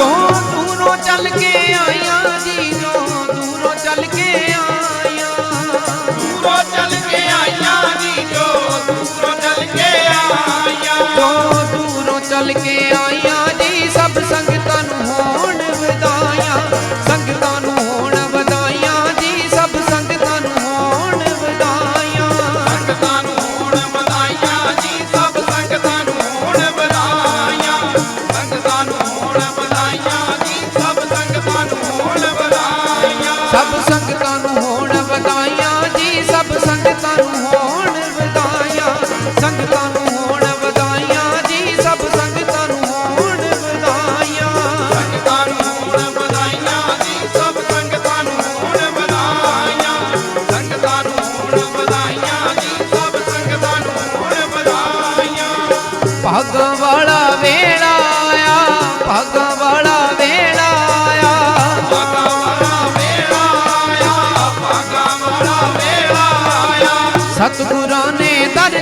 ਦੂਰੋਂ ਚੱਲ ਕੇ ਆਇਆ ਜੀ ਦੂਰੋਂ ਚੱਲ ਕੇ ਆਇਆ। ਦੂਰੋਂ ਚੱਲ ਕੇ ਆਈਆਂ ਜੀ ਜੋ ਦੂਰੋਂ ਚੱਲ ਕੇ ਆਈਆਂ ਜੋ ਦੂਰੋਂ ਚੱਲ ਕੇ ਆਇਆ ਜੀ ਸਭ ਸੰਗਤਾਂ ਸਭ ਸੰਗਤਾਂ ਨੂੰ ਹੋਣ ਵਧਾਈਆਂ ਜੀ ਸਭ ਸੰਗਤਾਂ ਨੂੰ ਹੋਣ ਵਧਾਈਆਂ। ਸੰਗਤਾਂ ਨੂੰ ਹੋਣ ਵਧਾਈਆਂ ਜੀ ਸਭ ਸੰਗਤਾਂ ਨੂੰ ਹੋਣ ਵਧਾਈਆਂ। ਸੰਗਤਾਂ ਨੂੰ ਹੋਣ ਵਧਾਈਆਂ ਜੀ ਸਭ ਸੰਗਤਾਂ ਨੂੰ ਹੋਣ ਵਧਾਈਆਂ। ਸੰਗਤਾਂ ਨੂੰ ਹੋਣ ਵਧਾਈਆਂ ਜੀ ਸਭ ਸੰਗਤਾਂ ਨੂੰ ਹੋਣ ਵਧਾਈਆਂ। ਭਾਗਾਂ ਵਾਲਾ ਵੇਲਾ ਆਇਆ ਭਾਗਾਂ ਵਾਲਾ ਸਤਿਗੁਰਾਂ ਨੇ ਦਰ